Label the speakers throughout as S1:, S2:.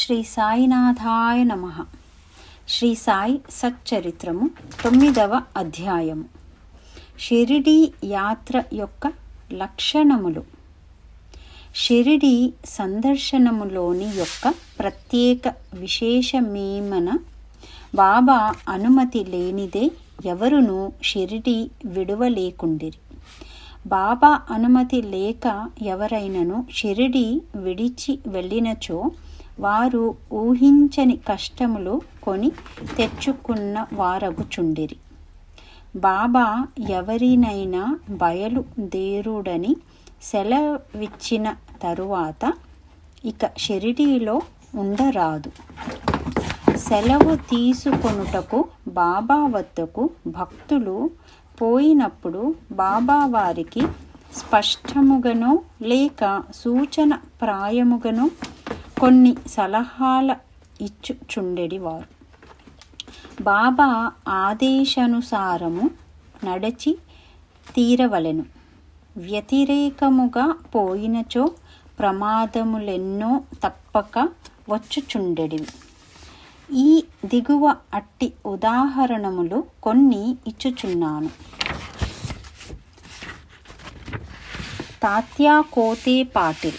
S1: శ్రీ సాయినాథాయ నమ. శ్రీ సాయి సచ్చరిత్రము తొమ్మిదవ అధ్యాయము. షిరిడి యాత్ర యొక్క లక్షణములు. షిరిడి సందర్శనములోని యొక్క ప్రత్యేక విశేషమేమన బాబా అనుమతి లేనిదే ఎవరునూ షిరిడి విడువలేకుండిరి. బాబా అనుమతి లేక ఎవరైనను షిరిడి విడిచి వెళ్ళినచో వారు ఊహించని కష్టములు కొని తెచ్చుకున్న వారగుచుండిరి. బాబా ఎవరినైనా బయలుదేరుడని సెలవిచ్చిన తరువాత ఇక షిరిడీలో ఉండరాదు. సెలవు తీసుకొనుటకు బాబా వద్దకు భక్తులు పోయినప్పుడు బాబా వారికి స్పష్టముగానో లేక సూచన ప్రాయముగానో కొన్ని సలహాల ఇచ్చుచుండెడివారు బాబా ఆదేశానుసారము నడచి తీరవలెను. వ్యతిరేకముగా పోయినచో ప్రమాదములెన్నో తప్పక వచ్చుచుండెడివి. ఈ దిగువ అట్టి ఉదాహరణములు కొన్ని ఇచ్చుచున్నాను. తాత్యా కోతే పాటిల్.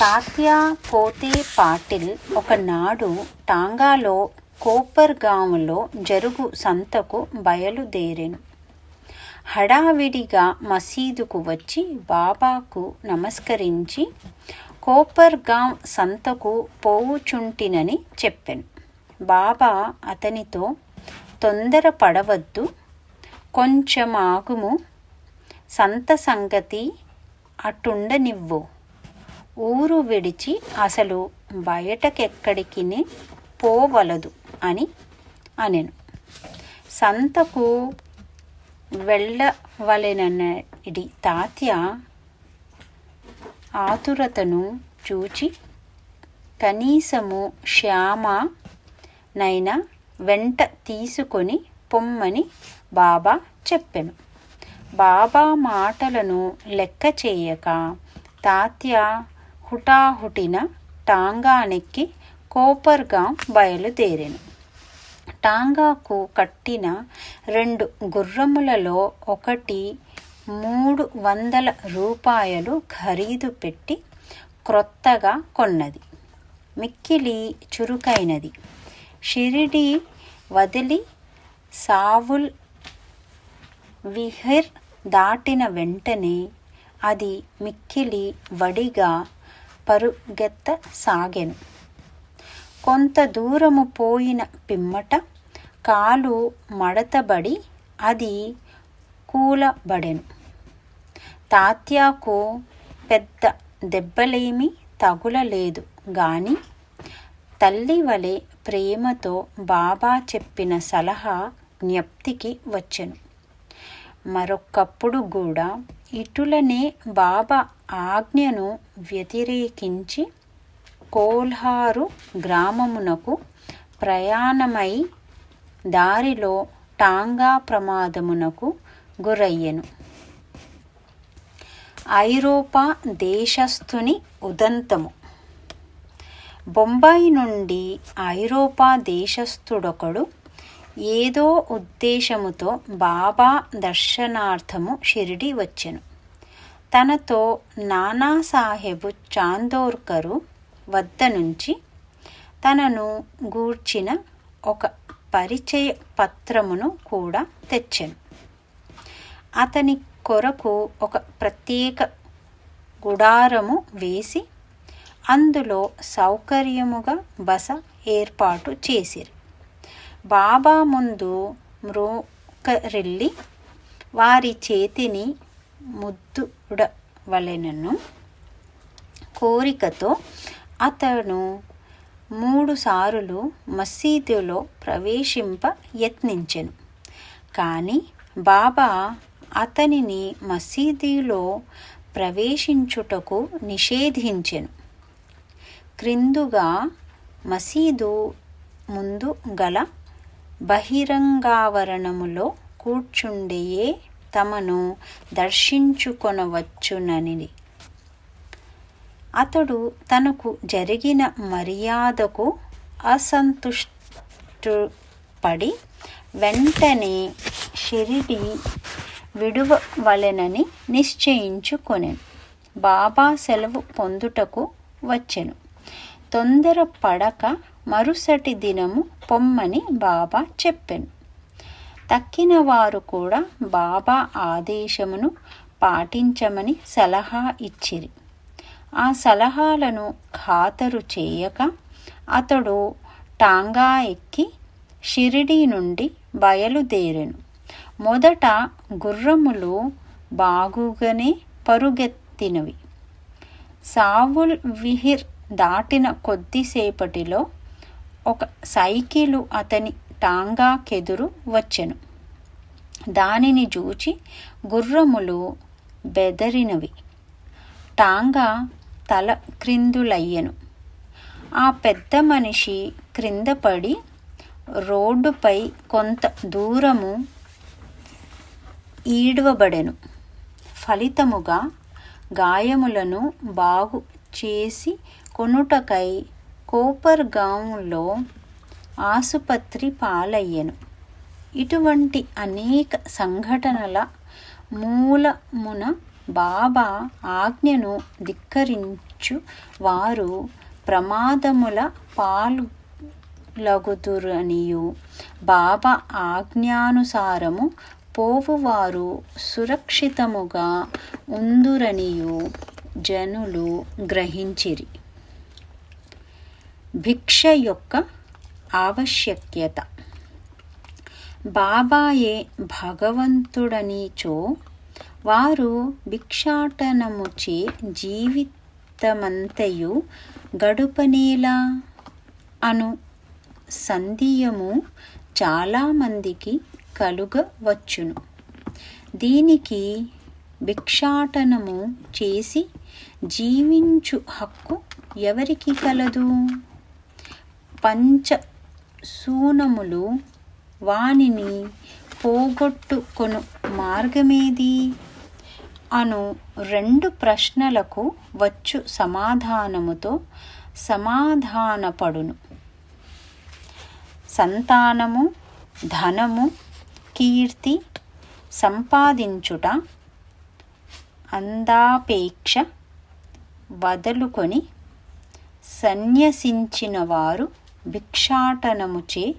S1: తాత్యా కోతే పాటిల్ ఒకనాడు టాంగాలో కోపర్గాములో జరుగు సంతకు బయలుదేరెను హడావిడిగా మసీదుకు వచ్చి బాబాకు నమస్కరించి కోపర్గాం సంతకు పోవుచుంటినని చెప్పాను. బాబా అతనితో తొందర పడవద్దు కొంచెం ఆగుము సంత సంగతి అటుండనివ్వు. ఊరు విడిచి అసలు బయటకెక్కడికి పోవలదు అని అనెను. సంతకు వెళ్ళవలెనడి తాత్య ఆతురతను చూచి కనీసము శ్యామ నైనా వెంట తీసుకొని పొమ్మని బాబా చెప్పెను. బాబా మాటలను లెక్క చేయక తాత్య హుటాహుటిన టాంగానెక్కి కోపర్గా బయలుదేరాను. టాంగాకు కట్టిన రెండు గుర్రములలో ఒకటి మూడు వందల రూపాయలు ఖరీదు పెట్టి క్రొత్తగా కొన్నది. మిక్కిలి చురుకైనది. షిరిడి వదిలి సావుల్ విహిర్ దాటిన వెంటనే అది మిక్కిలి వడిగా పరుగెత్తసాగెను. కొంత దూరము పోయిన పిమ్మట కాలు మడతబడి అది కూలబడెను. తాత్యాకు పెద్ద దెబ్బలేమీ తగులలేదు గాని తల్లి వలె ప్రేమతో బాబా చెప్పిన సలహా జ్ఞప్తికి వచ్చెను. మరొకప్పుడు కూడా ఇటులనే బాబా ఆజ్ఞను వ్యతిరేకించి కోల్హారు గ్రామమునకు ప్రయాణమై దారిలో టాంగా ప్రమాదమునకు గురయ్యెను. ఐరోపా దేశస్థుని ఉదంతము. బొంబాయి నుండి ఐరోపా దేశస్థుడొకడు ఏదో ఉద్దేశముతో బాబా దర్శనార్థము షిరిడి వచ్చెను. తనతో నానాసాహెబు చాందోర్కరు వద్ద నుంచి తనను గూర్చిన ఒక పరిచయ పత్రమును కూడా తెచ్చెను. అతని కొరకు ఒక ప్రత్యేక గుడారము వేసి అందులో సౌకర్యముగా బస ఏర్పాటు చేసిరు. బాబా ముందు మ్రోకరిల్లి వారి చేతిని ముద్దుడవలెనను. కోరికతో అతను మూడుసార్లు మసీదులో ప్రవేశింప యత్నించెను. కానీ బాబా అతనిని మసీదులో ప్రవేశించుటకు నిషేధించెను. క్రిందుగా మసీదు ముందు గల బహిరంగావరణములో కూర్చుండియే తమను దర్శించుకొనవచ్చునని అతడు తనకు జరిగిన మర్యాదకు అసంతుష్టుపడి వెంటనే షిరిడి విడువవలెనని నిశ్చయించుకొనెను. బాబా సెలవు పొందుటకు వచ్చెను. తొందర పడక మరుసటి దినము పొమ్మని బాబా చెప్పెను. తక్కిన వారు కూడా బాబా ఆదేశమును పాటించమని సలహా ఇచ్చిరి. ఆ సలహాలను ఖాతరు చేయక అతడు టాంగా ఎక్కి షిరిడి నుండి బయలుదేరెను. మొదట గుర్రములు బాగుగానే పరుగెత్తినవి. సావుల్ విహిర్ దాటిన కొద్దిసేపటిలో ఒక సైకిలు అతని టాంగాకెదురు వచ్చెను. దానిని చూచి గుర్రములు బెదరినవి. టాంగా తల క్రిందులయ్యెను. ఆ పెద్ద మనిషి క్రింద పడి రోడ్డుపై కొంత దూరము ఈడవబడెను. ఫలితముగా గాయములను బాగు చేసి కొనుటకై కోపర్గాంలో ఆసుపత్రి పాలయ్యను. ఇటువంటి అనేక సంఘటనల మూలమున బాబా ఆజ్ఞను ధిక్కరించు వారు ప్రమాదముల పాలులగుదురనియు బాబా ఆజ్ఞానుసారము పోవువారు సురక్షితముగా ఉందురనియు జనులు గ్రహించిరి. భిక్ష యొక్క ఆవశ్యక్యత. బాబాయే భగవంతుడనిచో వారు భిక్షాటనముచే జీవితమంతయు గడుపనేలా? అను సందేహము చాలామందికి కలుగవచ్చును. దీనికి భిక్షాటనము చేసి జీవించు హక్కు ఎవరికి కలదు? పంచ సూనములు వానిని పోగొట్టుకొను మార్గమేది? అను రెండు ప్రశ్నలకు వచ్చు సమాధానముతో సమాధానపడును. సంతానము ధనము కీర్తి సంపాదించుట అందాపేక్ష వదులుకొని సన్యసించిన వారు భిక్షాటనముచే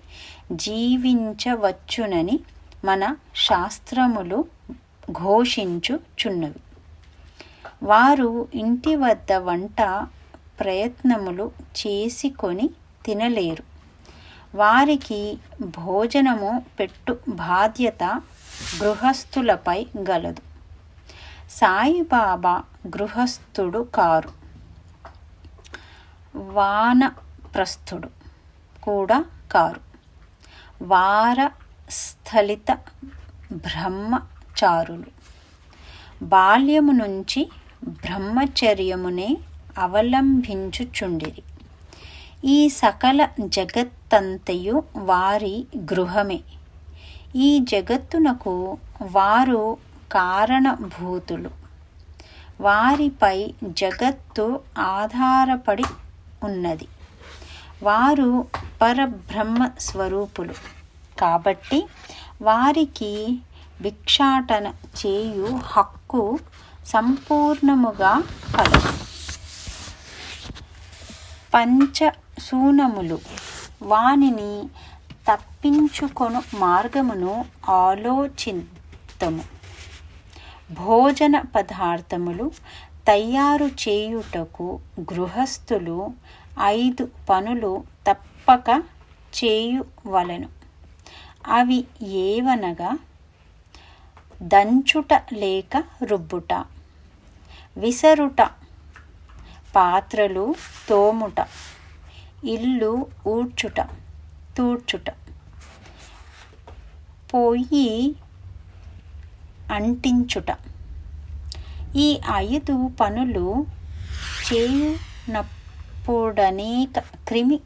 S1: జీవించవచ్చునని మన శాస్త్రములు ఘోషించుచున్నవి. వారు ఇంటి వద్ద వంట ప్రయత్నములు చేసుకొని తినలేరు. వారికి భోజనము పెట్టు బాధ్యత గృహస్థులపై గలదు. సాయిబాబా గృహస్థుడు కారు. వానప్రస్థుడు. కూడా కారు. వారస్థలిత బ్రహ్మచారులు. బాల్యము నుంచి బ్రహ్మచర్యమునే అవలంబించుచుండిరి ఈ సకల జగత్తంతయు వారి గృహమే. ఈ జగత్తునకు వారు కారణభూతులు. వారిపై జగత్తు ఆధారపడి ఉన్నది. వారు పరబ్రహ్మ స్వరూపులు కాబట్టి వారికి భిక్షాటన చేయు హక్కు సంపూర్ణముగా కలదు. పంచశూనములు వానిని తప్పించుకొను మార్గమును ఆలోచితము. భోజన పదార్థములు తయారు చేయుటకు గృహస్థులు ఐదు పనులు తప్పక చేయువలెను. అవి ఏవనగా దంచుట లేక రుబ్బుట విసరుట పాత్రలు తోముట ఇల్లు ఊడ్చుట తూడ్చుట. పొయ్యి అంటించుట. ఈ ఐదు పనులు చేయునప్పుడనేక క్రిమి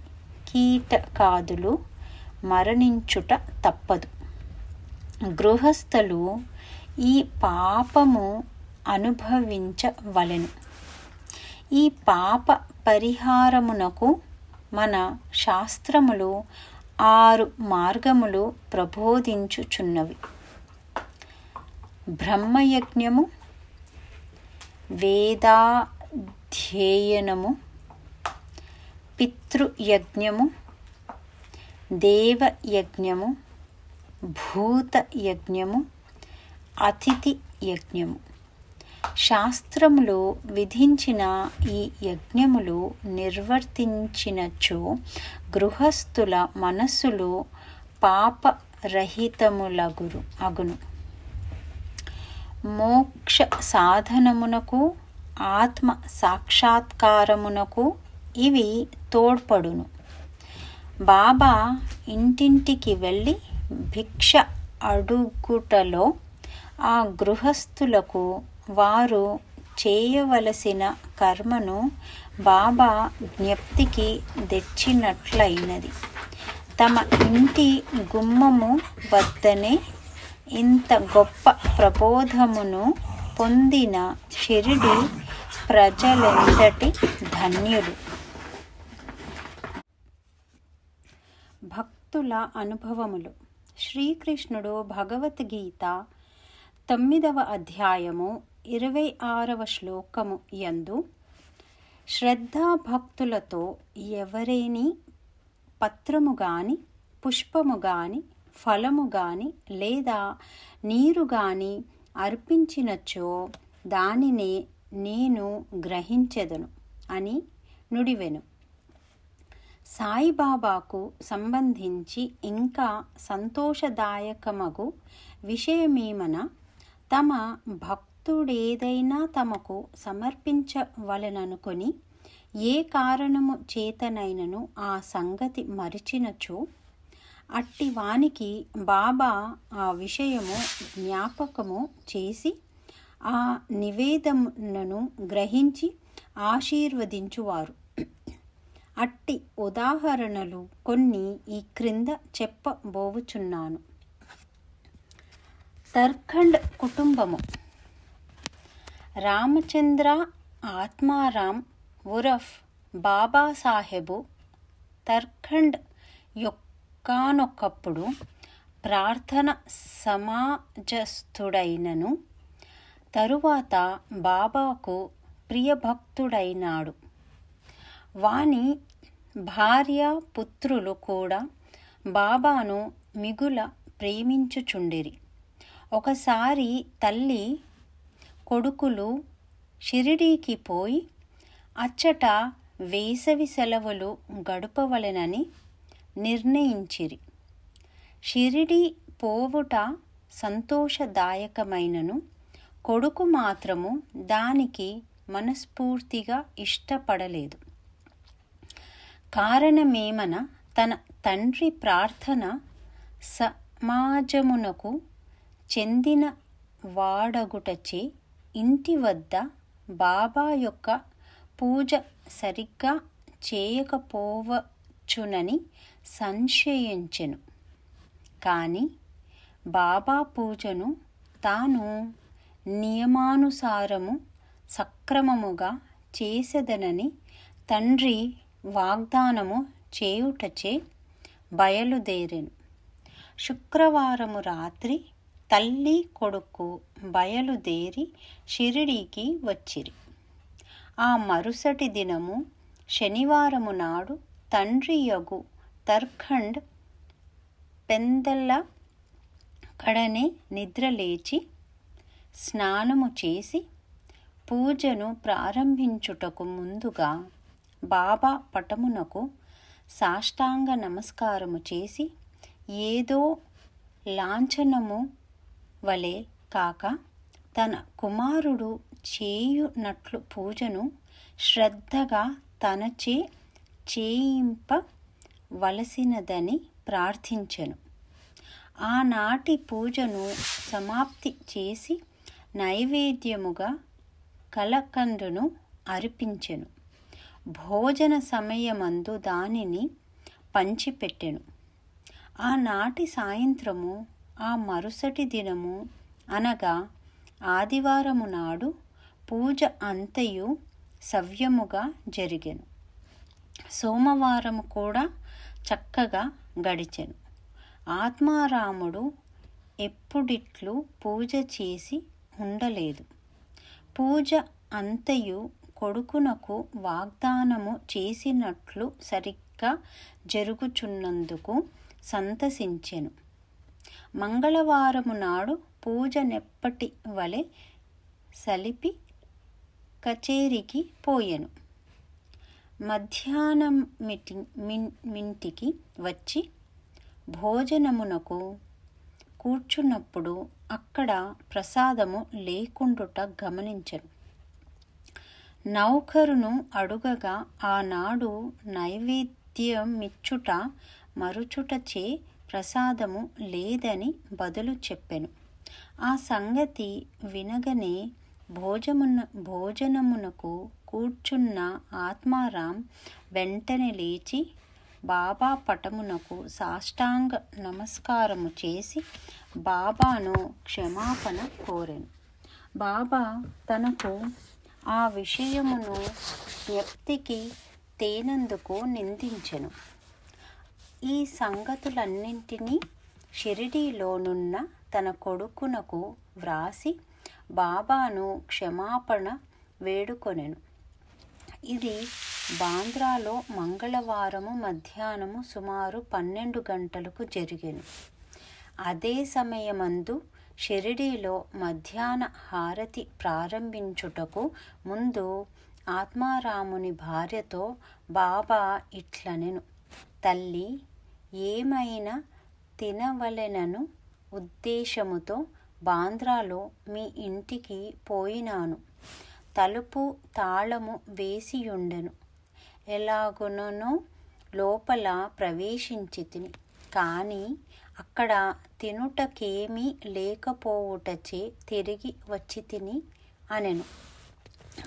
S1: కీటకాదులు మరణించుట తప్పదు. గృహస్థులు ఈ పాపము అనుభవించవలెను. ఈ పాప పరిహారమునకు మన శాస్త్రములు ఆరు మార్గములు ప్రబోధించుచున్నవి. బ్రహ్మయజ్ఞము వేదాధ్యయనము పితృయజ్ఞము దేవయజ్ఞము భూతయజ్ఞము అతిథి యజ్ఞము శాస్త్రములో విధించిన ఈ యజ్ఞములు నిర్వర్తించినచో గృహస్థుల మనస్సులు పాపరహితములగురు అగును. మోక్ష సాధనమునకు ఆత్మ సాక్షాత్కారమునకు ఇవి తోడ్పడును. బాబా ఇంటింటికి వెళ్ళి భిక్ష అడుగుటలో ఆ గృహస్థులకు వారు చేయవలసిన కర్మను బాబా జ్ఞప్తికి తెచ్చినట్లయినది. తమ ఇంటి గుమ్మము వద్దనే ఇంత గొప్ప ప్రబోధమును పొందిన షిరిడి ప్రజలెంతటి ధన్యులు భక్తుల అనుభవములు. శ్రీకృష్ణుడు భగవద్గీత తొమ్మిదవ అధ్యాయము ఇరవై ఆరవ శ్లోకము యందు శ్రద్ధాభక్తులతో ఎవరేని? పత్రము గాని పుష్పము గాని ఫలము గాని లేదా నీరు గాని అర్పించినచో దానినే నేను గ్రహించెదను అని నుడివెను. సాయిబాబాకు సంబంధించి ఇంకా సంతోషదాయకమగు విషయమేమన తమ భక్తుడేదైనా తమకు సమర్పించవలననుకొని ఏ కారణము చేతనైనను ఆ సంగతి మరిచినచో అట్టి వానికి బాబా ఆ విషయము జ్ఞాపకము చేసి ఆ నివేదనను గ్రహించి ఆశీర్వదించువారు. అట్టి ఉదాహరణలు కొన్ని ఈ క్రింద చెప్పబోవుచున్నాను. తర్ఖండ్ కుటుంబము. రామచంద్ర ఆత్మారాం ఉరఫ్ బాబాసాహెబు తర్ఖండ్ యొక్కనొకప్పుడు ప్రార్థన సమాజస్థుడైనను తరువాత బాబాకు ప్రియభక్తుడైనాడు. వాని భార్య పుత్రులు కూడా బాబాను మిగుల ప్రేమించుచుండిరి. ఒకసారి తల్లి కొడుకులు షిరిడీకి పోయి అచ్చట వేసవి సెలవులు గడపవలెనని నిర్ణయించిరి. షిరిడి పోవుట సంతోషదాయకమైనను. కొడుకు మాత్రము దానికి మనస్ఫూర్తిగా ఇష్టపడలేదు. కారణమేమన తన తండ్రి ప్రార్థన సమాజమునకు చెందిన వాడగుటచే ఇంటి వద్ద బాబా యొక్క పూజ సరిగ్గా చేయకపోవచ్చునని సంశయించెను. కానీ బాబా పూజను తాను నియమానుసారము సక్రమముగా చేసెదనని తండ్రి వాగ్దానము చేయుటచే బయలుదేరెను. శుక్రవారము రాత్రి తల్లి కొడుకు బయలుదేరి షిరిడీకి వచ్చిరి. ఆ మరుసటి దినము శనివారము నాడు తండ్రి యగు తర్ఖండ్ పెందల్ల కడనే నిద్రలేచి స్నానము చేసి పూజను ప్రారంభించుటకు ముందుగా బాబా పటమునకు సాష్టాంగ నమస్కారము చేసి ఏదో లాంఛనము వలె కాక తన కుమారుడు చేయునట్లు పూజను శ్రద్ధగా తనచే చేయింపవలసినదని ప్రార్థించెను. ఆనాటి పూజను సమాప్తి చేసి నైవేద్యముగా కలకందును అర్పించెను. భోజన సమయమందు దానిని పంచిపెట్టెను. ఆనాటి సాయంత్రము ఆ మరుసటి దినము అనగా ఆదివారము నాడు పూజ అంతయు సవ్యముగా జరిగెను. సోమవారము కూడా చక్కగా గడిచెను. ఆత్మారాముడు ఎప్పుడిట్లు పూజ చేసి ఉండలేదు. పూజ అంతయు కొడుకునకు వాగ్దానము చేసినట్లు సరిగ్గా జరుగుచున్నందుకు సంతసించెను. మంగళవారము నాడు పూజ నెప్పటి వలె సలిపి కచేరికి పోయెను. మధ్యాహ్నం మిటింగ్ మింటికి వచ్చి భోజనమునకు కూర్చున్నప్పుడు అక్కడ ప్రసాదము లేకుండుట గమనించను. నౌకరును అడుగగా ఆనాడు నైవేద్యమిచ్చుట మరుచుటచే ప్రసాదము లేదని బదులు చెప్పెను. ఆ సంగతి వినగనే భోజమున భోజనమునకు కూర్చున్న ఆత్మారాం వెంటనే లేచి బాబా పటమునకు సాష్టాంగ నమస్కారము చేసి బాబాను క్షమాపణ కోరెను. బాబా తనకు ఆ విషయమును వ్యక్తికి తేనందుకు నిందించెను. ఈ సంగతులన్నింటినీ షిరిడీలోనున్న తన కొడుకునకు వ్రాసి బాబాను క్షమాపణ వేడుకొనెను. ఇది బాంద్రాలో మంగళవారము మధ్యాహ్నము సుమారు పన్నెండు గంటలకు జరిగెను. అదే సమయమందు షిరిడీలో మధ్యాహ్న హారతి ప్రారంభించుటకు ముందు ఆత్మారాముని భార్యతో బాబా ఇట్లనెను. తల్లి ఏమైనా తినవలెనను ఉద్దేశముతో బాంద్రాలో మీ ఇంటికి పోయినాను. తలుపు తాళము వేసియుండెను. ఎలాగునో లోపల ప్రవేశించి తిని కానీ అక్కడ తినుటకేమీ లేకపోవుటచే తిరిగి వచ్చి తిని అనెను.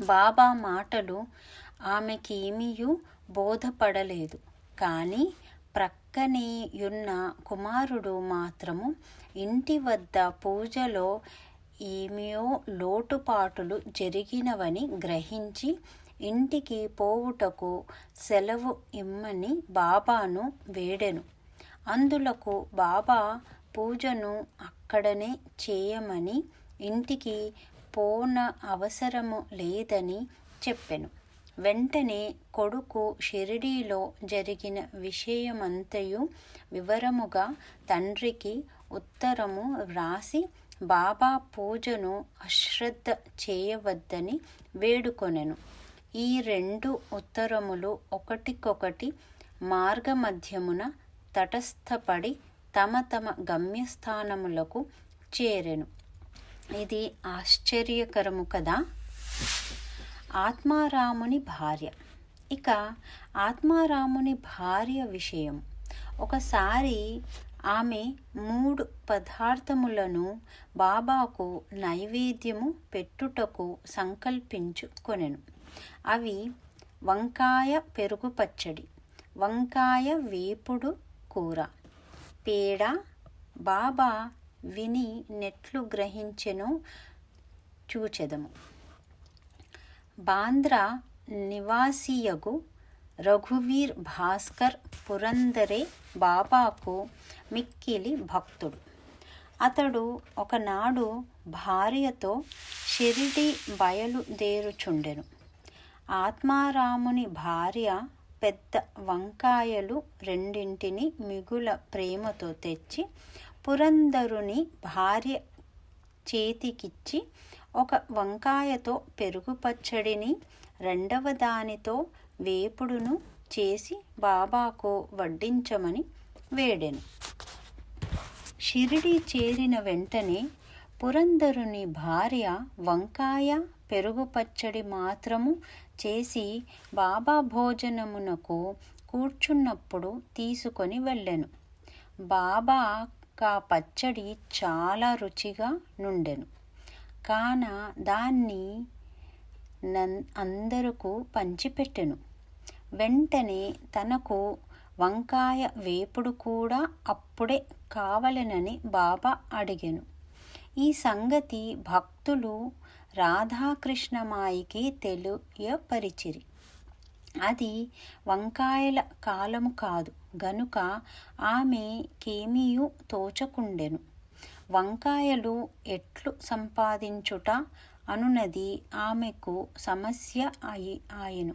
S1: బాబా మాటలు ఆమెకేమీయూ బోధపడలేదు. కానీ ప్రక్కనేయున్న కుమారుడు మాత్రము ఇంటి వద్ద పూజలో ఏమియో లోటుపాటులు జరిగినవని గ్రహించి ఇంటికి పోవుటకు సెలవు ఇమ్మని బాబాను వేడెను. అందులకు బాబా పూజను అక్కడనే చేయమని ఇంటికి పోన అవసరము లేదని చెప్పెను. వెంటనే కొడుకు షిరిడీలో జరిగిన విషయమంతయు వివరముగా తండ్రికి ఉత్తరము వ్రాసి బాబా పూజను అశ్రద్ధ చేయవద్దని వేడుకొనెను. ఈ రెండు ఉత్తరములు ఒకటికొకటి మార్గమధ్యమున తటస్థపడి తమ తమ గమ్యస్థానములకు చేరెను. ఇది ఆశ్చర్యకరము కదా? ఆత్మారాముని భార్య. ఇక ఆత్మారాముని భార్య విషయం ఒకసారి ఆమె మూడు పదార్థములను బాబాకు నైవేద్యము పెట్టుటకు సంకల్పించుకొనెను. అవి వంకాయ పెరుగు పచ్చడి వంకాయ వేపుడు కూర. పేడ బాబా విని నెట్లు గ్రహించెను చూచెదము. బాంద్రా నివాసియగు రఘువీర్ భాస్కర్ పురందరే బాబాకు మిక్కిలి భక్తుడు. అతడు ఒకనాడు భార్యతో షిరిడి బయలుదేరుచుండెను. ఆత్మారాముని భార్య పెద్ద వంకాయలు రెండింటిని మిగుల ప్రేమతో తెచ్చి పురందరుని భార్య చేతికిచ్చి ఒక వంకాయతో పెరుగు పచ్చడిని రెండవ దానితో వేపుడును చేసి బాబాకు వడ్డించమని వేడెను. షిరిడి చేరిన వెంటనే పురందరుని భార్య వంకాయ పెరుగు పచ్చడి మాత్రము చేసి బాబా భోజనమునకు కూర్చున్నప్పుడు తీసుకొని వెళ్ళెను. బాబా కా పచ్చడి చాలా రుచిగా నుండెను. కాన దాన్ని నన్ అందరకు పంచిపెట్టెను. వెంటనే తనకు వంకాయ వేపుడు కూడా అప్పుడే కావలెనని బాబా అడిగాను. ఈ సంగతి భక్తులు రాధాకృష్ణమాయికి తెలియపరిచిరి. అది వంకాయల కాలము కాదు. గనుక ఆమెకేమీయు తోచకుండెను. వంకాయలు ఎట్లు సంపాదించుట అనునది ఆమెకు సమస్య అయి ఆయను.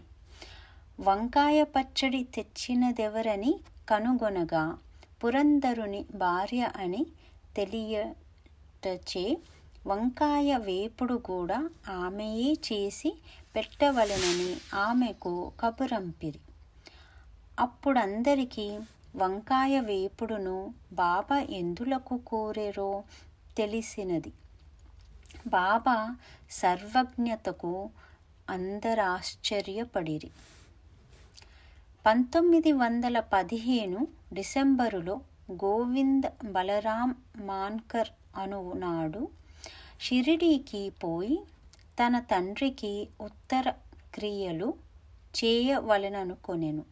S1: వంకాయ పచ్చడి తెచ్చినదెవరని కనుగొనగా పురంధరుని భార్య అని తెలియటచే వంకాయ వేపుడు కూడా ఆమెయే చేసి పెట్టవలెనని ఆమెకు కబురంపిరి అప్పుడందరికీ వంకాయ వేపుడును బాబా ఎందులకు కోరెరో తెలిసినది. బాబా సర్వజ్ఞతకు అందరాశ్చర్యపడిరి. పంతొమ్మిది వందల పదిహేను డిసెంబరులో గోవింద్ బలరాం మాన్కర్ అనునాడు షిరిడీకి పోయి తన తండ్రికి ఉత్తర క్రియలు చేయవలననుకొనెను.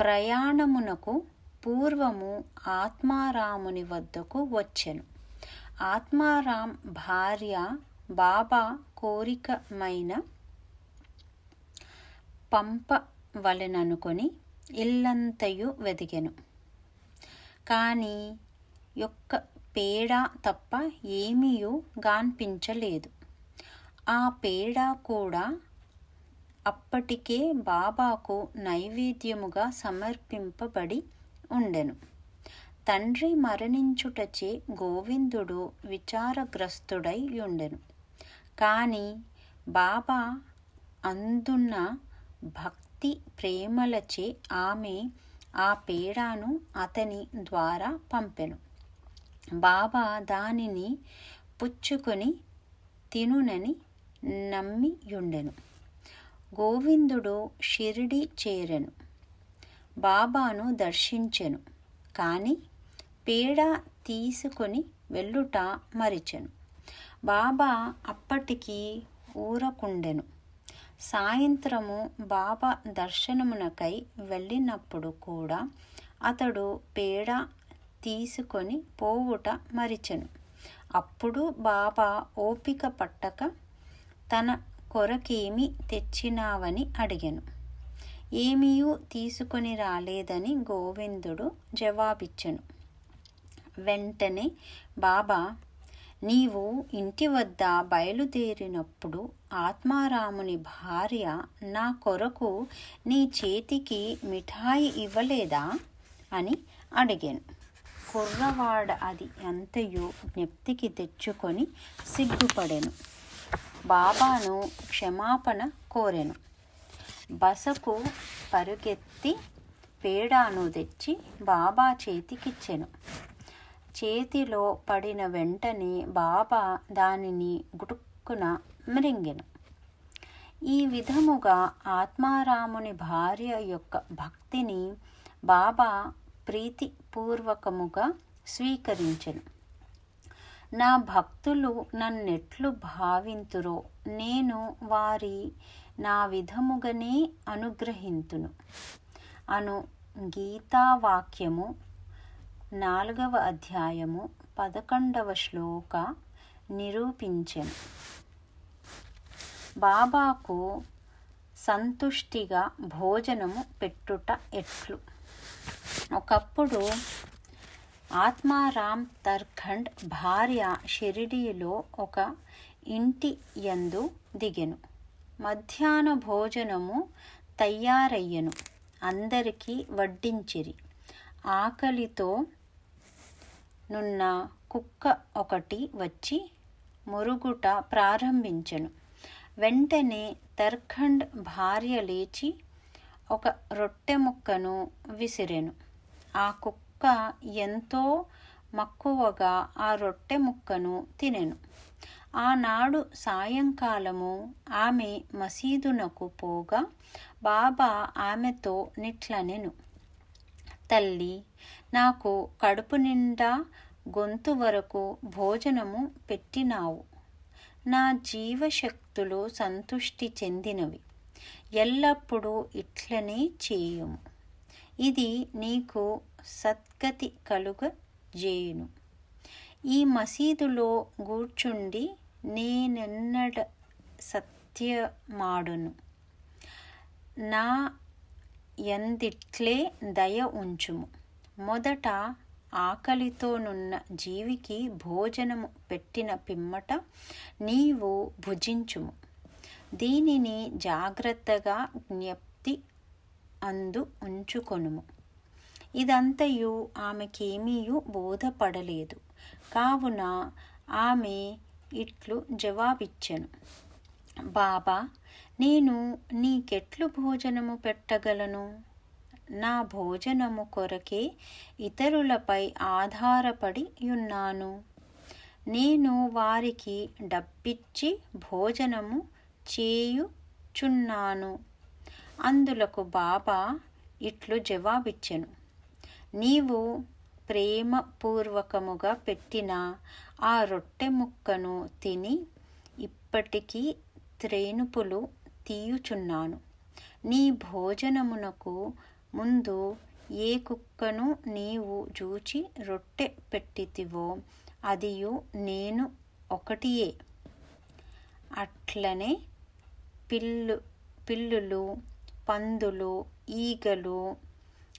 S1: ప్రయాణమునకు పూర్వము ఆత్మారాముని వద్దకు వచ్చెను. ఆత్మారాం భార్య బాబా కోరికమైన పంపవలెననుకొని ఇల్లంతయు వెదిగెను. కానీ యొక్క పేడ తప్ప ఏమీయూ గాన్పించలేదు. ఆ పేడ కూడా అప్పటికే బాబాకు నైవేద్యముగా సమర్పింపబడి ఉండెను. తండ్రి మరణించుటచే గోవిందుడు విచారగ్రస్తుడై ఉండెను కానీ బాబా అందున్న భక్తి ప్రేమలచే ఆమె ఆ పేడాను అతని ద్వారా పంపెను. బాబా దానిని పుచ్చుకొని తినునని నమ్మియుండెను. గోవిందుడు షిరిడి చేరెను. బాబాను దర్శించెను. కానీ పేడ తీసుకొని వెళ్ళుట మరిచెను. బాబా అప్పటికి ఊరకుండెను. సాయంత్రము బాబా దర్శనమునకై వెళ్ళినప్పుడు కూడా అతడు పేడ తీసుకొని పోవుట మరిచెను. అప్పుడు బాబా ఓపిక పట్టక తన కొరకేమి తెచ్చినావని అడిగాను. ఏమీయూ తీసుకొని రాలేదని గోవిందుడు జవాబిచ్చెను. వెంటనే బాబా నీవు ఇంటి వద్ద బయలుదేరినప్పుడు ఆత్మారాముని భార్య నా కొరకు నీ చేతికి మిఠాయి ఇవ్వలేదా? అని అడిగాను. కుర్రవాడ అది ఎంతయో జ్ఞప్తికి తెచ్చుకొని సిగ్గుపడెను. బాబాను క్షమాపణ కోరెను. బసకు పరుగెత్తి పేడాను తెచ్చి బాబా చేతికిచ్చెను. చేతిలో పడిన వెంటనే బాబా దానిని గుటుక్కున మ్రింగెను ఈ విధముగా ఆత్మారాముని భార్య యొక్క భక్తిని బాబా ప్రీతి పూర్వకముగా స్వీకరించెను. నా భక్తులు నన్నెట్లు భావింతురో నేను వారి నా విధముగానే అనుగ్రహింతును. అను గీతావాక్యము నాలుగవ అధ్యాయము పదకొండవ శ్లోక నిరూపించెను. బాబాకు సంతుష్టిగా భోజనము పెట్టుట ఎట్లు? ఒకప్పుడు ఆత్మారామ్ తర్ఖండ్ భార్య షిరిడీలో ఒక ఇంటి యందు దిగెను. మధ్యాహ్న భోజనము తయారయ్యను అందరికీ వడ్డించిరి. ఆకలితో నున్న కుక్క ఒకటి వచ్చి మురుగుట ప్రారంభించెను. వెంటనే తర్ఖండ్ భార్య లేచి ఒక రొట్టె ముక్కను విసిరెను. ఆ కుక్క ఎంతో మక్కువగా ఆ రొట్టె ముక్కను తినెను. ఆనాడు సాయంకాలము ఆమె మసీదునకు పోగా బాబా ఆమెతో నిట్లనెను. తల్లి నాకు కడుపు నిండా గొంతు వరకు భోజనము పెట్టినావు. నా జీవశక్తులు సంతుష్టి చెందినవి. ఎల్లప్పుడూ ఇట్లనే చేయుము. ఇది నీకు సద్గతి కలుగ జేయును ఈ మసీదులో కూర్చుండి నేనెన్నడ సత్యమాడును. నా ఎందిట్లే దయ ఉంచుము. మొదట ఆకలితోనున్న జీవికి భోజనము పెట్టిన పిమ్మట నీవు భుజించుము. దీనిని జాగ్రత్తగా జ్ఞప్తి అందు ఉంచుకొనుము. ఇదంతయు ఆమెకేమీయూ బోధపడలేదు. కావున ఆమె ఇట్లు జవాబిచ్చెను. బాబా నేను నీకెట్లు భోజనము పెట్టగలను? నా భోజనము కొరకే ఇతరులపై ఆధారపడి ఉన్నాను. నేను వారికి డబ్బిచ్చి భోజనము చేయుచున్నాను. అందులకు బాబా ఇట్లు జవాబిచ్చెను. నీవు ప్రేమపూర్వకముగా పెట్టిన ఆ రొట్టె ముక్కను తిని ఇప్పటికీ త్రేనుపులు తీయుచున్నాను. నీ భోజనమునకు ముందు ఏ కుక్కను నీవు చూచి రొట్టె పెట్టితివో అదియు నేను ఒకటియే. అట్లనే పిల్లు పిల్లులు పందులు ఈగలు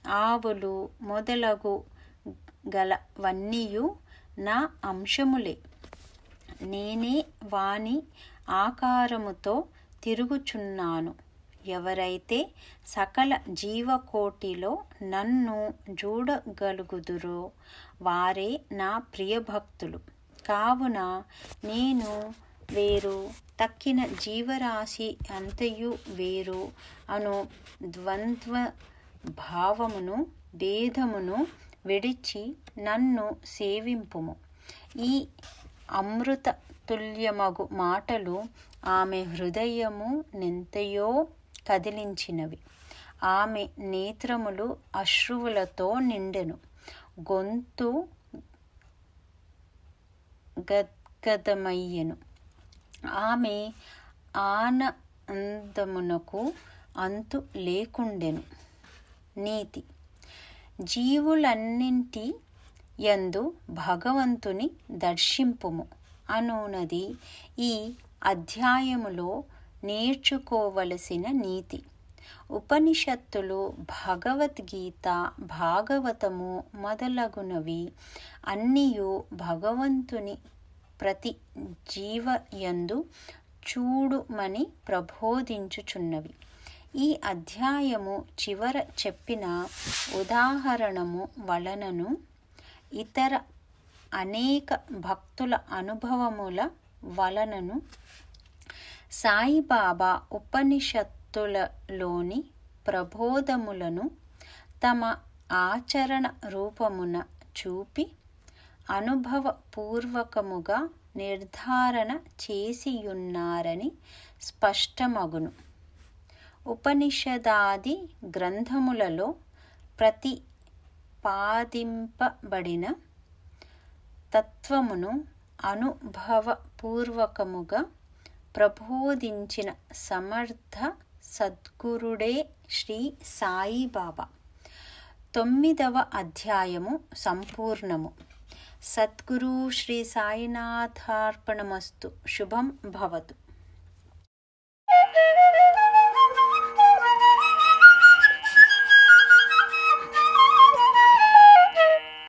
S1: ఆవులు మొదలగు గలవన్నీయు నా అంశములే. నేనే వాని ఆకారముతో తిరుగుచున్నాను. ఎవరైతే సకల జీవకోటిలో నన్ను చూడగలుగుదురో వారే నా ప్రియభక్తులు. కావున నేను వేరు. తక్కిన జీవరాశి అంతయు వేరు. అను ద్వంద్వ భావమును భేదమును విడిచి నన్ను సేవింపుము. ఈ అమృత తుల్యమగు మాటలు ఆమె హృదయము నెంతయో కదిలించినవి. ఆమె నేత్రములు అశ్రువులతో నిండెను. గొంతు గద్గదమయ్యెను. ఆమె ఆనందమునకు అంతు లేకుండెను. నీతి. జీవులన్నింటి యందు భగవంతుని దర్శింపుము అనునది ఈ అధ్యాయములో నేర్చుకోవలసిన నీతి. ఉపనిషత్తులు భగవద్గీత భాగవతము మొదలగునవి అన్నీయు భగవంతుని ప్రతి జీవయందు చూడుమని ప్రబోధించుచున్నవి. ఈ అధ్యాయము చివర చెప్పిన ఉదాహరణము వలనను ఇతర అనేక భక్తుల అనుభవముల వలనను సాయిబాబా ఉపనిషత్తులలోని ప్రబోధములను తమ ఆచరణ రూపమున చూపి అనుభవపూర్వకముగా నిర్ధారణ చేసియున్నారని స్పష్టమగును. ఉపనిషదాది గ్రంథములలో ప్రతిపాదింపబడిన తత్వమును అనుభవపూర్వకముగా ప్రబోధించిన సమర్థ సద్గురుడే శ్రీ సాయిబాబా. తొమ్మిదవ అధ్యాయము సంపూర్ణము. ಸದ್ಗುರು ಶ್ರೀ ಸಾಯಿನಾಥಾರ್ಪಣಮಸ್ತು. ಶುಭಂ ಭವತು.